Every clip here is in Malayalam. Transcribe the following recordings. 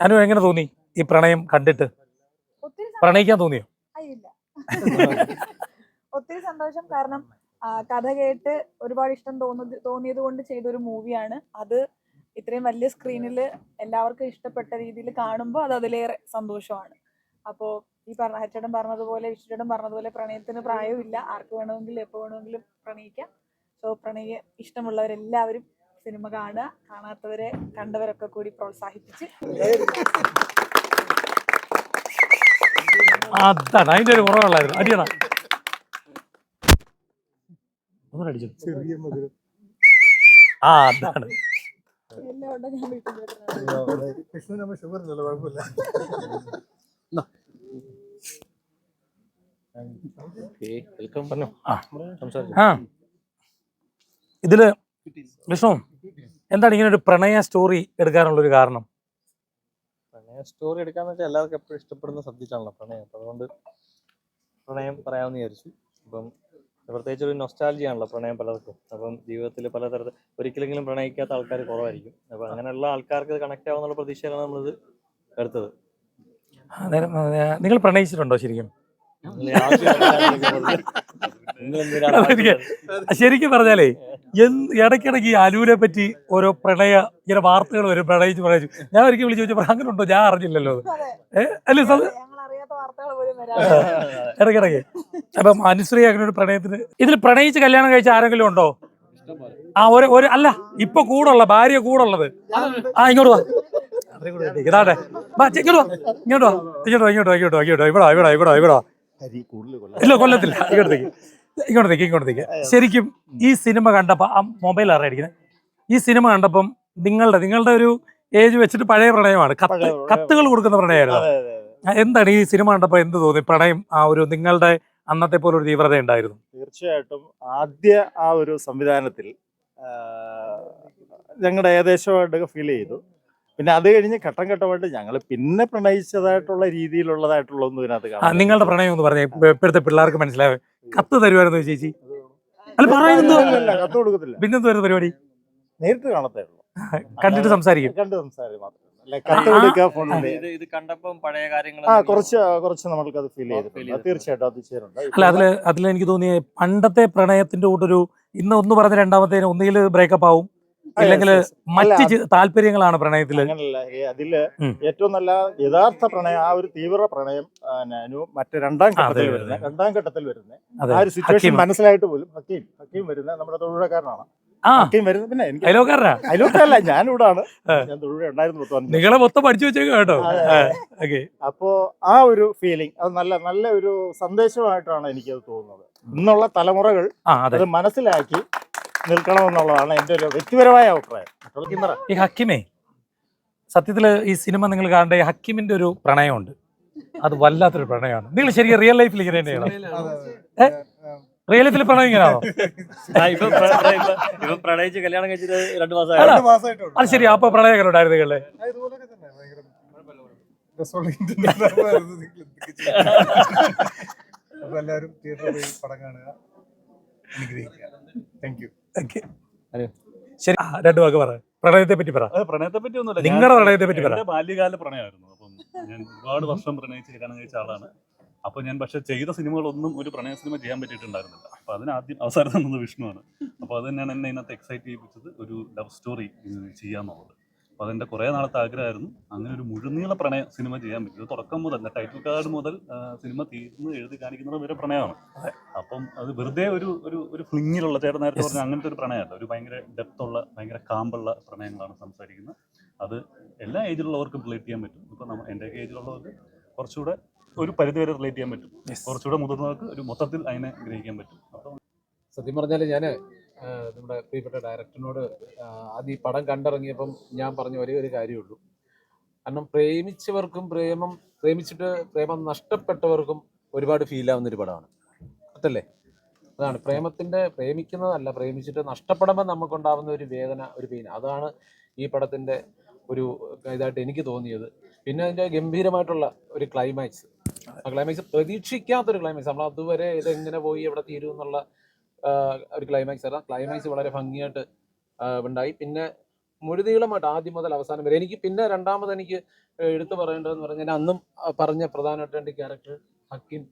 അനു എങ്ങനെ തോന്നി ഈ പ്രണയം കണ്ടിട്ട്? ഒത്തിരി സന്തോഷം. പ്രണയിക്കാൻ തോന്നിയോ. ഒത്തിരി സന്തോഷം. കാരണം ആ, കഥ കേട്ട് ഒരുപാട് ഇഷ്ടം തോന്നുന്നത് തോന്നിയത് കൊണ്ട് ചെയ്തൊരു മൂവിയാണ്. അത് ഇത്രയും വലിയ സ്ക്രീനിൽ എല്ലാവർക്കും ഇഷ്ടപ്പെട്ട രീതിയിൽ കാണുമ്പോൾ അത് അതിലേറെ സന്തോഷമാണ്. അപ്പോൾ ഈ പറഞ്ഞ ഹരിച്ചേട്ടൻ പറഞ്ഞതുപോലെ വിഷ്ണുചേട്ടൻ പറഞ്ഞതുപോലെ പ്രണയത്തിന് പ്രായമില്ല ആർക്ക് വേണമെങ്കിലും എപ്പോൾ വേണമെങ്കിലും പ്രണയിക്കാം. സോ പ്രണയ ഇഷ്ടമുള്ളവരെല്ലാവരും സിനിമ കാണുക. കാണാത്തവരെ കണ്ടവരൊക്കെ കൂടി പ്രോത്സാഹിപ്പിച്ച്. അതാണ്. അതിന്റെ ഒരു കുറവുള്ളായിരുന്നു. അടിയണ ഒന്നും അടിച്ചു. ചെറിയ മധുരം. ആ അതാണ്. കൃഷ്ണൻ നമ്മൾ ഷുഗർ ഇല്ലല്ലോ കുഴപ്പമില്ല. ഇതിൽ വിഷ്ണു എന്താണ് ഇങ്ങനെ ഒരു പ്രണയ സ്റ്റോറി എടുക്കാനുള്ള ഒരു കാരണം? പ്രണയ സ്റ്റോറി എടുക്കാന്ന് വെച്ചാൽ എല്ലാവർക്കും എപ്പോഴും ഇഷ്ടപ്പെടുന്ന സബ്ജക്റ്റാണല്ലോ പ്രണയം. അപ്പൊ അതുകൊണ്ട് പ്രണയം പറയാമെന്ന് വിചാരിച്ചു. അപ്പം പ്രത്യേകിച്ച് ഒരു നൊസ്റ്റാലജി ആണല്ലോ പ്രണയം പലർക്കും. അപ്പം ജീവിതത്തിൽ പലതരത്തിൽ ഒരിക്കലെങ്കിലും പ്രണയിക്കാത്ത ആൾക്കാർ കുറവായിരിക്കും. അപ്പൊ അങ്ങനെയുള്ള ആൾക്കാർക്ക് കണക്ട് ആവുന്നുള്ള പ്രതീക്ഷയിലാണ് നമ്മളിത് എടുത്തത്. നിങ്ങൾ പ്രണയിച്ചിട്ടുണ്ടോ ശരിക്കും? ശരിക്കും പറഞ്ഞാലേ എന്ത് ഇടയ്ക്കിടയ്ക്ക് ഈ അലൂരെ പറ്റി ഓരോ പ്രണയ ഇങ്ങനെ വാർത്തകൾ വരും പ്രണയിച്ച് പ്രണയിച്ചു. ഞാൻ ഒരിക്കൽ വിളിച്ചു ചോദിച്ചപ്പോൾ അങ്ങനെ ഉണ്ടോ ഞാൻ അറിഞ്ഞില്ലല്ലോ അത്. അതെ. അല്ലേ സത് അറിയാത്ത വാർത്തകൾ പോലും വരാം ഇടയ്ക്കിടയ്ക്ക്. അപ്പം അനുശ്രീ അങ്ങനെ ഒരു പ്രണയത്തിന് ഇതിൽ പ്രണയിച്ച് കല്യാണം കഴിച്ച ആരെങ്കിലും ഉണ്ടോ? ആ ഒരു ഒരു അല്ല ഇപ്പൊ കൂടുള്ള ഭാര്യ കൂടുള്ളത്. ആ ഇങ്ങോട്ട് വാ. ഇതാട്ടെ. ഇങ്ങോട്ടോ ഇങ്ങോട്ടോ ഇങ്ങോട്ട് വാ. ഇങ്ങോട്ട് വാ ഇങ്ങോട്ട് വാ ഇങ്ങോട്ട് വാ ഇങ്ങോട്ട് വാ ഇങ്ങോട്ട് വാ ഇവിടെ വാ, ഇവിടെ ഇവിടെ ഇവിടെ ഇല്ല കൊല്ലത്തില്ല. ഇങ്ങോട്ടേക്ക്. ഇങ്ങോട്ടേക്ക് ഇങ്ങോട്ടേക്ക്. ശരിക്കും ഈ സിനിമ കണ്ടപ്പോൾ ആ മൊബൈൽ അറിയാടിക്കുന്നത് ഈ സിനിമ കണ്ടപ്പം നിങ്ങളുടെ നിങ്ങളുടെ ഒരു ഏജ് വെച്ചിട്ട് പഴയ പ്രണയമാണ്. കത്ത് കത്തുകൾ കൊടുക്കുന്ന പ്രണയമായിരുന്നു. എന്താണ് ഈ സിനിമ കണ്ടപ്പോൾ എന്ത് തോന്നി? പ്രണയം ആ ഒരു നിങ്ങളുടെ അന്നത്തെ പോലെ ഒരു തീവ്രത ഉണ്ടായിരുന്നു. തീർച്ചയായിട്ടും ആദ്യ ആ ഒരു സംവിധാനത്തിൽ ഞങ്ങളുടെ ഏകദേശമായിട്ടൊക്കെ ഫീൽ ചെയ്തു. പിന്നെ അത് കഴിഞ്ഞ് ഘട്ടം ഘട്ടമായിട്ട് ഞങ്ങൾ പിന്നെ പ്രണയിച്ചതായിട്ടുള്ള രീതിയിലുള്ളതായിട്ടുള്ള ഒന്നും ഇതിനകത്ത് കാണാം നിങ്ങളുടെ പ്രണയം എന്ന് പറഞ്ഞേ. ഇപ്പ- ഇപ്പോഴത്തെ പിള്ളേർക്ക് മനസ്സിലാവും കത്ത് തരുമായിരുന്നു ചേച്ചി? അല്ല പറയുന്നു ഇല്ല, കത്ത് കൊടുക്കത്തില്ല. പിന്നെന്ത് വരുന്ന പരിപാടി? നേരിട്ട് കാണത്തേ ഉള്ളൂ. കണ്ടിട്ട് സംസാരിക്കും. കണ്ട് സംസാരിക്കും മാത്രം. ഇത് കണ്ടപ്പം പഴയ കാര്യങ്ങൾ ആ കുറച്ച് കുറച്ച് നമ്മൾക്ക് അത് ഫീൽ ചെയ്തിട്ടുണ്ട്. തീർച്ചയായിട്ടും അത് അല്ല അതിൽ അതിൽ എനിക്ക് തോന്നിയ പണ്ടത്തെ പ്രണയത്തിന്റെ കൂട്ടൊരു ഇന്ന് ഒന്ന് പറഞ്ഞ രണ്ടാമത്തേന് ഒന്നുകിൽ ബ്രേക്കപ്പ് ആവും. ഇല്ലെങ്കിൽ മറ്റ് താല്പര്യങ്ങളാണ് പ്രണയത്തിൽ അങ്ങനല്ല. അതിൽ ഏറ്റവും നല്ല യഥാർത്ഥ പ്രണയം ആ ഒരു തീവ്ര പ്രണയം മറ്റേ മറ്റു രണ്ടാം ഘട്ടത്തിൽ വരുന്ന രണ്ടാം ഘട്ടത്തിൽ വരുന്ന. ആ ഒരു സിറ്റുവേഷൻ മനസ്സിലായിട്ട് പോലും ഹക്കീം ഹക്കീം വരുന്ന നമ്മുടെ തൊഴിലുകാരനാണ്. അതിലോട്ടല്ല ഞാനിവിടാണ്. ഞാൻ ഉണ്ടായിരുന്നു പതിനഞ്ച് നിങ്ങളെ മൊത്തം പഠിച്ചു വെച്ചേക്കും കേട്ടോ. അപ്പോ ആ ഒരു ഫീലിംഗ് അത് നല്ല നല്ല ഒരു സന്ദേശമായിട്ടാണ് എനിക്കത് തോന്നുന്നത്. ഇന്നുള്ള തലമുറകൾ അത് മനസ്സിലാക്കി നിൽക്കണമെന്നുള്ളതാണ് എന്റെ ഒരു വ്യക്തിപരമായ അഭിപ്രായം. ഈ ഹക്കിമേ സത്യത്തിൽ ഈ സിനിമ നിങ്ങൾ കാണേണ്ട ഈ ഹക്കിമിന്റെ ഒരു പ്രണയമുണ്ട്. അത് വല്ലാത്തൊരു പ്രണയമാണ്. നിങ്ങൾ ശരിക്കും റിയൽ ലൈഫിൽ ഇങ്ങനെ തന്നെയാണ്? റിയൽ ലൈഫിൽ പ്രണയം ഇങ്ങനെയാണോ? പ്രണയിച്ച് കല്യാണം കഴിച്ചിട്ട് രണ്ടു. അത് ശരി അപ്പൊ പ്രണയം ഉണ്ടായിരുന്നു അപ്പൊ എല്ലാവരും തിയേറ്ററിൽ പോയി പടം കാണുക അനുഗ്രഹിക്കുക. Thank you. ശരി. രണ്ടു വാക്ക് പറ. പ്രണയത്തെ പറ്റി പറ. പ്രണയത്തെ പറ്റി ഒന്നുമില്ല. നിങ്ങളുടെ പ്രണയത്തെ പറ്റി പറ. എന്റെ ബാല്യകാല പ്രണയമായിരുന്നു. അപ്പം ഞാൻ ഒരുപാട് വർഷം പ്രണയിച്ച് കല്യാണം കഴിച്ച ആളാണ്. അപ്പൊ ഞാൻ പക്ഷെ ചെയ്ത സിനിമകളൊന്നും ഒരു പ്രണയ സിനിമ ചെയ്യാൻ പറ്റിയിട്ടുണ്ടായിരുന്നില്ല. അപ്പൊ അതിന് ആദ്യം അവസാനം തന്നത് വിഷ്ണുവാണ്. അപ്പൊ അത് തന്നെയാണ് എന്നെ ഇന്നത്തെ എക്സൈറ്റ് ചെയ്യിപ്പിച്ചത്. ഒരു ലവ് സ്റ്റോറി ചെയ്യാന്നുള്ളത്. അപ്പൊ അതെന്റെ കുറെ നാളത്തെ ആഗ്രഹമായിരുന്നു. അങ്ങനെ ഒരു മുഴുനീള പ്രണയ സിനിമ ചെയ്യാൻ പറ്റും. ഇത് തുടക്കം മുതൽ ടൈറ്റിൽ കാർഡ് മുതൽ സിനിമ തീർന്ന് എഴുതി കാണിക്കുന്നത് വരെ പ്രണയമാണ്. അപ്പം അത് വെറുതെ ഒരു ഒരു ഒരു ഫ്ലിങ്ങിലുള്ള ചേട്ടൻ നേരത്തെ. പറഞ്ഞ അങ്ങനത്തെ ഒരു പ്രണയമല്ല. ഒരു ഭയങ്കര ഡെപ്ത് ഉള്ള ഭയങ്കര കാമ്പുള്ള പ്രണയങ്ങളാണ് സംസാരിക്കുന്നത്. അത് എല്ലാ ഏജിലുള്ളവർക്കും റിലേറ്റ് ചെയ്യാൻ പറ്റും. ഇപ്പൊ നമ്മൾ എന്റെ ഏജിലുള്ളവർക്ക് കുറച്ചുകൂടെ ഒരു പരിധി വരെ റിലേറ്റ് ചെയ്യാൻ പറ്റും. കുറച്ചുകൂടെ മുതിർന്നവർക്ക് ഒരു മൊത്തത്തിൽ അതിനെ ഗ്രഹിക്കാൻ പറ്റും. അപ്പം സത്യം പറഞ്ഞാൽ ഞാൻ നമ്മുടെ പ്രിയപ്പെട്ട ഡയറക്ടറിനോട് അത് ഈ പടം കണ്ടിറങ്ങിയപ്പം ഞാൻ പറഞ്ഞ ഒരേ ഒരു കാര്യമുള്ളൂ. കാരണം പ്രേമിച്ചവർക്കും പ്രേമം പ്രേമിച്ചിട്ട് പ്രേമം നഷ്ടപ്പെട്ടവർക്കും ഒരുപാട് ഫീൽ ആവുന്ന ഒരു പടമാണ്. അതല്ലേ അതാണ്. പ്രേമത്തിന്റെ പ്രേമിക്കുന്നതല്ല പ്രേമിച്ചിട്ട് നഷ്ടപ്പെടുമ്പോൾ നമുക്കുണ്ടാവുന്ന ഒരു വേദന ഒരു പെയിൻ അതാണ് ഈ പടത്തിന്റെ ഒരു ഇതായിട്ട് എനിക്ക് തോന്നിയത്. പിന്നെ അതിന്റെ ഗംഭീരമായിട്ടുള്ള ഒരു ക്ലൈമാക്സ് ആ ക്ലൈമാക്സ് പ്രതീക്ഷിക്കാത്തൊരു ക്ലൈമാക്സ് നമ്മൾ അതുവരെ ഇതെങ്ങനെ പോയി എവിടെ തീരും എന്നുള്ള ഒരു ക്ലൈമാക്സ് ആയിരുന്നു ക്ലൈമാക്സ് വളരെ ഭംഗിയായിട്ട് ഉണ്ടായി. പിന്നെ മുഴുനീളമായിട്ട് ആദ്യം മുതൽ അവസാനം വരെ എനിക്ക് പിന്നെ രണ്ടാമത് എനിക്ക് എടുത്തു പറയേണ്ടതെന്ന് പറഞ്ഞാൽ അന്നും പറഞ്ഞ പ്രധാനമായിട്ട് എന്റെ ക്യാരക്ടർ ഹക്കീം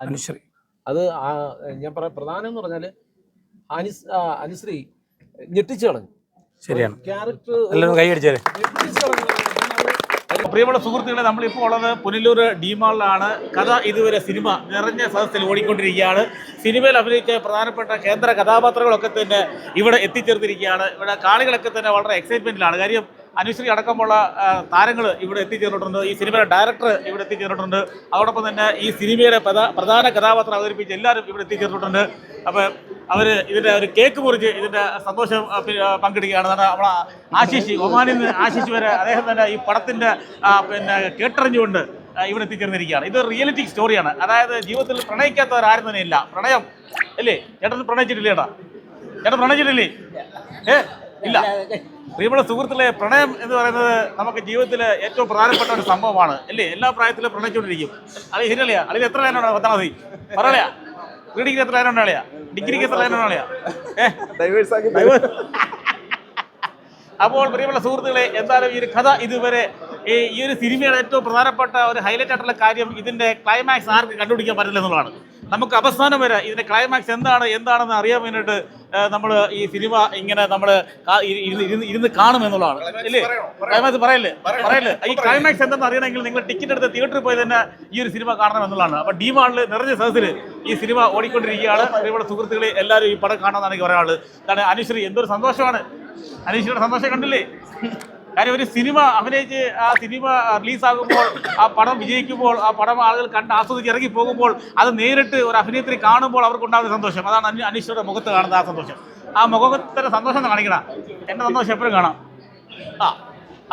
അനുശ്രീ. അത് ഞാൻ പറയാം പ്രധാനം എന്ന് പറഞ്ഞാൽ അനുസ് അനുശ്രീ ഞെട്ടിച്ചു കളഞ്ഞു. ശരിയാണ്. ക്യാരക്ടർ ഞെട്ടിച്ചു കളഞ്ഞു. പ്രിയമുള്ള സുഹൃത്തുക്കളെ നമ്മളിപ്പോൾ ഉള്ളത് പുനലൂർ ഡിമാളിലാണ് കഥ ഇതുവരെ സിനിമ നിറഞ്ഞ സദസ്സിൽ ഓടിക്കൊണ്ടിരിക്കുകയാണ്. സിനിമയിൽ അഭിനയിച്ച പ്രധാനപ്പെട്ട കേന്ദ്ര കഥാപാത്രങ്ങളൊക്കെ തന്നെ ഇവിടെ എത്തിച്ചേർത്തിരിക്കുകയാണ് ഇവിടെ കാളികളൊക്കെ തന്നെ വളരെ എക്സൈറ്റ്മെന്റിലാണ് കാര്യം അനുശ്രീ അടക്കമുള്ള താരങ്ങൾ ഇവിടെ എത്തിച്ചേർന്നിട്ടുണ്ട്. ഈ സിനിമയുടെ ഡയറക്ടർ ഇവിടെ എത്തിച്ചേർന്നിട്ടുണ്ട്. അതോടൊപ്പം തന്നെ ഈ സിനിമയുടെ പ്രധാ- പ്രധാന കഥാപാത്രം അവതരിപ്പിച്ച എല്ലാവരും ഇവിടെ എത്തിച്ചേർന്നിട്ടുണ്ട്. അപ്പോൾ അവർ ഇതിന്റെ ഒരു കേക്ക് മുറിച്ച് ഇതിന്റെ സന്തോഷം പങ്കിടുകയാണ്. നമ്മൾ ആശിഷ് ഒമാനിൽ നിന്ന് ആശിഷ് വരെ അദ്ദേഹം തന്നെ ഈ പടത്തിന്റെ പിന്നെ കേട്ടറിഞ്ഞുകൊണ്ട് ഇവിടെ എത്തിച്ചേർന്നിരിക്കുകയാണ്. ഇത് റിയലിറ്റി സ്റ്റോറിയാണ്. അതായത് ജീവിതത്തിൽ പ്രണയിക്കാത്തവരാരും തന്നെ ഇല്ല. പ്രണയം. അല്ലേ ചേട്ടൻ പ്രണയിച്ചിട്ടില്ലേ ചേട്ടാ ചേട്ടൻ പ്രണയിച്ചിട്ടില്ലേ? ഏ? ഇല്ല. പ്രിയമുള്ള സുഹൃത്തുക്കളെ പ്രണയം എന്ന് പറയുന്നത് നമുക്ക് ജീവിതത്തിൽ ഏറ്റവും പ്രധാനപ്പെട്ട ഒരു സംഭവമാണ്. അല്ലേ? എല്ലാ പ്രായത്തിലും പ്രണയിച്ചുകൊണ്ടിരിക്കും. അളി ശരിയല്ലേ അളിയിൽ എത്ര ലൈനാണ് പത്താം മതി പറയാ ഡിഗ്രിക്ക് ഡിഗ്രി എത്ര ലൈനാണ് അളിയാ? ഡിഗ്രിക്ക് എത്ര ലൈനാണ് അളിയാ? ഏ? Divert. അപ്പോൾ പ്രിയമുള്ള സുഹൃത്തുക്കളെ എന്തായാലും ഈ ഒരു കഥ ഇതുവരെ ഈ ഈ ഒരു സിനിമയുടെ ഏറ്റവും പ്രധാനപ്പെട്ട ഒരു ഹൈലൈറ്റ് ആയിട്ടുള്ള കാര്യം ഇതിന്റെ ക്ലൈമാക്സ് ആർക്ക് കണ്ടുപിടിക്കാൻ പറ്റില്ല എന്നുള്ളതാണ്. നമുക്ക് അവസാനം വരെ ഇതിന്റെ ക്ലൈമാക്സ് എന്താണ് എന്താണെന്ന് അറിയാൻ വേണ്ടിയിട്ട് നമ്മൾ ഈ സിനിമ ഇങ്ങനെ നമ്മൾ ഇരുന്ന് ഇരുന്ന് കാണും എന്നുള്ളതാണ് ഇല്ലേ? ക്ലൈമാക്സ് പറയല്ലേ? പറയല്ലേ? ഈ ക്ലൈമാക്സ് എന്തെന്ന് അറിയണമെങ്കിൽ നിങ്ങൾ ടിക്കറ്റ് എടുത്ത് തിയേറ്ററിൽ പോയി തന്നെ ഈ ഒരു സിനിമ കാണണം എന്നുള്ളതാണ് അപ്പോൾ ഡിമാളിൽ നിറഞ്ഞ സദസ്സിൽ ഈ സിനിമ ഓടിക്കൊണ്ടിരിക്കുകയാണ്. ഇവിടെ സുഹൃത്തുക്കളെ എല്ലാവരും ഈ പടം കാണാമെന്നാണ് എനിക്ക് പറയാനുള്ളത്. കാരണം അനുശ്രീ എന്തൊരു സന്തോഷമാണ്. അനുശ്രീയുടെ സന്തോഷം കണ്ടില്ലേ? കാര്യം ഒരു സിനിമ അഭിനയിച്ച് ആ സിനിമ റിലീസാകുമ്പോൾ ആ പടം വിജയിക്കുമ്പോൾ ആ പടം ആളുകൾ കണ്ട് ആസ്വദിച്ച് ഇറങ്ങി പോകുമ്പോൾ അത് നേരിട്ട് ഒരു അഭിനേത്രി കാണുമ്പോൾ അവർക്കുണ്ടാകുന്ന സന്തോഷം. അതാണ് അനീഷയുടെ മുഖത്ത് കാണുന്ന ആ സന്തോഷം. ആ മുഖത്തിന്റെ സന്തോഷം എന്ന് കാണിക്കണം എന്റെ സന്തോഷം എപ്പോഴും കാണാം. ആ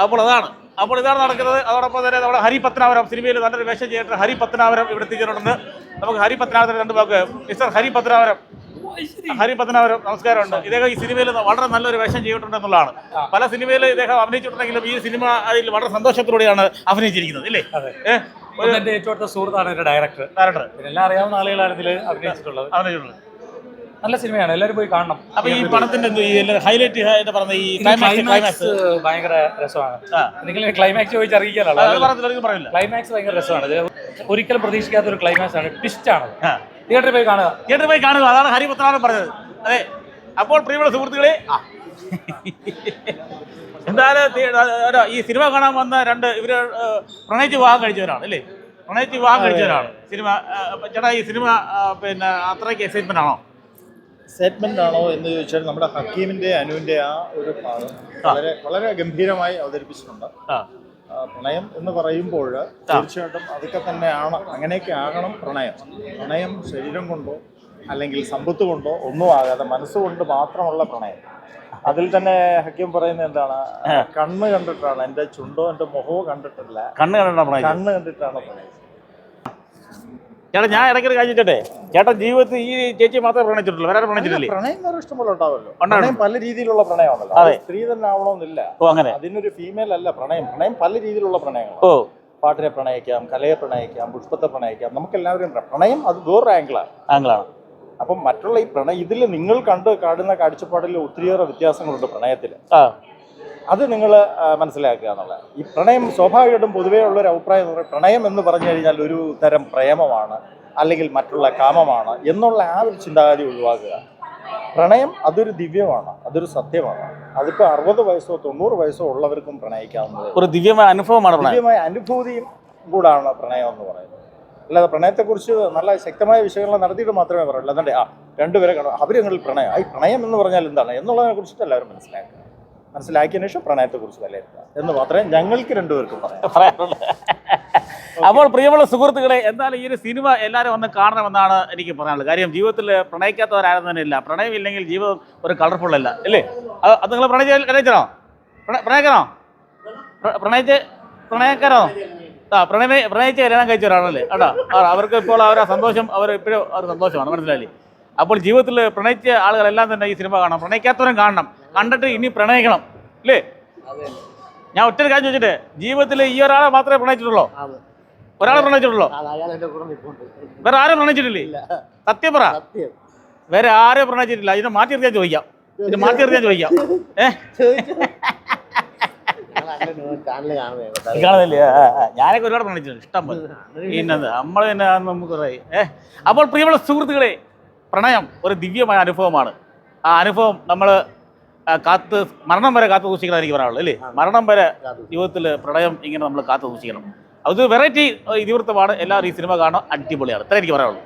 അപ്പോൾ അതാണ്. അപ്പോൾ ഇതാണ് നടക്കുന്നത്. അതോടൊപ്പം തന്നെ നമ്മുടെ ഹരി പത്തനാപുരം സിനിമയിൽ നല്ലൊരു വേഷം ചെയ്തിട്ട് ഹരി പത്തനാപുരം ഇവിടെ എത്തിച്ചിട്ടുണ്ടെന്ന് നമുക്ക് ഹരി പത്തനാപുരം രണ്ട് വാക്ക്. മിസ്റ്റർ ഹരി പത്തനാപുരം ഹരി പത്തനാപുരം നമസ്കാരമുണ്ട്. ഇദ്ദേഹം ഈ സിനിമയിൽ വളരെ നല്ലൊരു വേഷം ചെയ്തിട്ടുണ്ട് എന്നുള്ളതാണ്. പല സിനിമയിൽ ഇദ്ദേഹം അഭിനയിച്ചിട്ടുണ്ടെങ്കിലും ഈ സിനിമ അതിൽ വളരെ സന്തോഷത്തോടെയാണ് അഭിനയിച്ചിരിക്കുന്നത് ഇല്ലേ? എന്റെ ഏറ്റവും അടുത്ത സുഹൃത്താണ് എന്റെ ഡയറക്ടർ ഡയറക്ടർ എല്ലാം അറിയാവുന്ന ആളുകളാണ് ഇതിൽ അഭിനയിച്ചിട്ടുള്ളത്. അഭിനയിച്ചിട്ടുള്ളത്. നല്ല സിനിമയാണ് എല്ലാവരും പോയി കാണണം. അപ്പൊ ഈ പടത്തിന്റെ ഹൈലൈറ്റ് ആയിട്ട് പറഞ്ഞ ഈ ക്ലൈമാക്സ് ഭയങ്കര രസമാണ്. നിങ്ങൾ ക്ലൈമാക്സ് ചോദിച്ച് അറിയിക്കാനല്ലോ ക്ലൈമാക്സ് ഭയങ്കര രസമാണ്. ഒരിക്കലും പ്രതീക്ഷിക്കാത്ത ഒരു ക്ലൈമാക്സ് ആണ് ട്വിസ്റ്റ് ആണ്. തിയേറ്ററിൽ പോയി കാണുക. തിയേറ്ററിൽ പോയി കാണുക. അതാണ് ഹരി പത്തനാപുരം പറഞ്ഞത്. അതെ. അപ്പോൾ പ്രിയമുള്ള സുഹൃത്തുക്കളെ. എന്തായാലും ഈ സിനിമ കാണാൻ വന്ന രണ്ട് ഇവർ പ്രണയിച്ച് വിവാഹം കഴിച്ചവരാണ് അല്ലേ? പ്രണയിച്ച് വിവാഹം കഴിച്ചവരാണ്. സിനിമ ചേട്ടാ ഈ സിനിമ പിന്നെ അത്രയ്ക്ക് എക്സൈറ്റ്മെന്റ് ആണോ? സ്റ്റേറ്റ്മെന്റ് ആണോ എന്ന് ചോദിച്ചാൽ നമ്മുടെ ഹക്കീമിന്റെ അനുവിന്റെ ആ ഒരു ഭാഗം വളരെ വളരെ ഗംഭീരമായി അവതരിപ്പിച്ചിട്ടുണ്ട്. പ്രണയം എന്ന് പറയുമ്പോൾ തീർച്ചയായിട്ടും അതൊക്കെ തന്നെയാണ് അങ്ങനെയൊക്കെ ആകണം പ്രണയം. പ്രണയം ശരീരം കൊണ്ടോ അല്ലെങ്കിൽ സമ്പത്ത് കൊണ്ടോ ഒന്നും ആകാതെ മനസ്സുകൊണ്ട് മാത്രമുള്ള പ്രണയം. അതിൽ തന്നെ ഹക്കീം പറയുന്നത് എന്താണ്? കണ്ണ് കണ്ടിട്ടാണ്. എന്റെ ചുണ്ടോ എന്റെ മുഖമോ കണ്ടിട്ടില്ല. കണ്ണ് കണ്ടാ പ്രണയിച്ചത് കണ്ണ് കണ്ടിട്ടാണ് പ്രണയം. ചേട്ടാ ഞാൻ ഇടയ്ക്കൊരു കഴിഞ്ഞിട്ടേ. ചേട്ടൻ ജീവിതത്തിൽ ഈ ചേച്ചി മാത്രമേ പ്രണയിച്ചിട്ടുള്ളൂ. വേറെ പ്രണയിച്ചിട്ടില്ലേ? പ്രണയം വേറെ ഇഷ്ടംപോലെ ഉണ്ടാവല്ലോ ഉണ്ടാവും. പ്രണയം പല രീതിയിലുള്ള പ്രണയമാണല്ലോ. അതെ. സ്ത്രീ തന്നെ ആവണമെന്നില്ല. ഓ അങ്ങനെ. അതിനൊരു ഫീമെയിൽ അല്ല പ്രണയം. പ്രണയം പല രീതിയിലുള്ള പ്രണയങ്ങൾ ഓ. പാട്ടിനെ പ്രണയിക്കാം കലയെ പ്രണയിക്കാം പുഷ്പത്തെ പ്രണയിക്കാം. നമുക്ക് എല്ലാവരും പ്രണയം അത് വേറൊരു ആംഗിളാണ് ആംഗിളാണ് അപ്പം മറ്റുള്ള ഈ പ്രണയം ഇതിൽ നിങ്ങൾ കണ്ട് കാണുന്ന കാഴ്ചപ്പാടിൽ ഒത്തിരിയേറെ വ്യത്യാസങ്ങളുണ്ട് പ്രണയത്തിൽ ആ. അത് നിങ്ങൾ മനസ്സിലാക്കുക എന്നുള്ളത്. ഈ പ്രണയം സ്വാഭാവികമായിട്ടും പൊതുവേ ഉള്ളൊരു അഭിപ്രായം എന്ന് പറയുന്നത് പ്രണയം എന്ന് പറഞ്ഞു കഴിഞ്ഞാൽ ഒരു തരം പ്രേമമാണ് അല്ലെങ്കിൽ മറ്റുള്ള കാമമാണ് എന്നുള്ള ആ ഒരു ചിന്താഗതി ഒഴിവാക്കുക. പ്രണയം അതൊരു ദിവ്യമാണ് അതൊരു സത്യമാണ്. അതിപ്പോൾ അറുപത് വയസ്സോ തൊണ്ണൂറ് വയസ്സോ ഉള്ളവർക്കും പ്രണയിക്കാവുന്നത് ഒരു ദിവ്യമായ അനുഭവമാണ് ദിവ്യമായ അനുഭൂതിയും കൂടാണ് പ്രണയം എന്ന് പറയുന്നത്. അല്ലാതെ പ്രണയത്തെക്കുറിച്ച് നല്ല ശക്തമായ വിശകലനം നടത്തിയിട്ട് മാത്രമേ പറയുള്ളൂ. അല്ലാണ്ട് ആ രണ്ടുപേരെ കാണും അവരങ്ങളിൽ പ്രണയം ഈ പ്രണയം എന്ന് പറഞ്ഞാൽ എന്താണ് എന്നുള്ളതിനെ കുറിച്ചിട്ട് എല്ലാവരും മനസ്സിലാക്കുക. മനസ്സിലാക്കിയതിനു ശേഷം പ്രണയത്തെക്കുറിച്ച് വിലയിരുത്തുക എന്ന് മാത്രമേ ഞങ്ങൾക്ക് രണ്ടുപേർക്കും പറയാം അപ്പോൾ പ്രിയമുള്ള സുഹൃത്തുക്കളെ എന്തായാലും ഈ ഒരു സിനിമ എല്ലാവരും ഒന്ന് കാണണമെന്നാണ് എനിക്ക് പറയാനുള്ളത്. കാര്യം ജീവിതത്തിൽ പ്രണയിക്കാത്തവരാരും തന്നെ ഇല്ല പ്രണയം ഇല്ലെങ്കിൽ ജീവിതം ഒരു കളർഫുൾ അല്ല. അല്ലേ അത് നിങ്ങൾ പ്രണയിച്ച പ്രണയിച്ചോ പ്രണയിക്കണോ പ്ര- പ്രണയിച്ച് പ്രണയക്കാരോ? ആ പ്രണയ പ്രണയിച്ച് കല്യാണം കഴിച്ചവരാണല്ലേ? കേട്ടോ. ആ, അവർക്ക് ഇപ്പോൾ അവരുടെ സന്തോഷം അവർ ഇപ്പോഴും അവർ സന്തോഷമാണ്. മനസ്സിലായി അപ്പോൾ ജീവിതത്തിൽ പ്രണയിച്ച ആളുകളെല്ലാം തന്നെ ഈ സിനിമ കാണണം. പ്രണയിക്കാത്തവരും കാണണം. കണ്ടിട്ട് ഇനി പ്രണയിക്കണം അല്ലേ ഞാൻ ഒറ്റ കാര്യം ചോദിച്ചിട്ട് ജീവിതത്തിൽ ഈ ഒരാളെ മാത്രമേ പ്രണയിച്ചിട്ടുള്ളൂ? ഒരാളെ പ്രണയിച്ചിട്ടുള്ളൂ? വേറെ ആരും പ്രണയിച്ചിട്ടില്ലേ? സത്യം പറ. വേറെ ആരും പ്രണയിച്ചിട്ടില്ല? ഇതിനെ മാറ്റി എറിയാൻ ചോദിക്കാം. ഇത് മാറ്റി നിർത്തിയാൽ ചോദിക്കാം. കാണുന്നില്ലേ. ഞാനൊക്കെ ഒരുപാട് പ്രണയിച്ചിട്ടുണ്ട്. ഇഷ്ടം പോലെ. നമ്മൾ തന്നെ നമുക്ക് കുറേ ഏഹ് അപ്പോൾ പ്രിയമുള്ള സുഹൃത്തുക്കളെ പ്രണയം ഒരു ദിവ്യമായ അനുഭവമാണ്. ആ അനുഭവം നമ്മൾ കാത്ത് മരണം വരെ കാത്തു സൂക്ഷിക്കണം എനിക്ക് പറയാനുള്ളൂ അല്ലേ മരണം വരെ ജീവിതത്തിൽ പ്രണയം ഇങ്ങനെ നമ്മൾ കാത്തു സൂക്ഷിക്കണം. അത് വെറൈറ്റി ഇതിവൃത്തമാണ്. എല്ലാവരും ഈ സിനിമ കാണാൻ അടിപൊളിയാണ്. ഇത്ര എനിക്ക് പറയാനുള്ളൂ.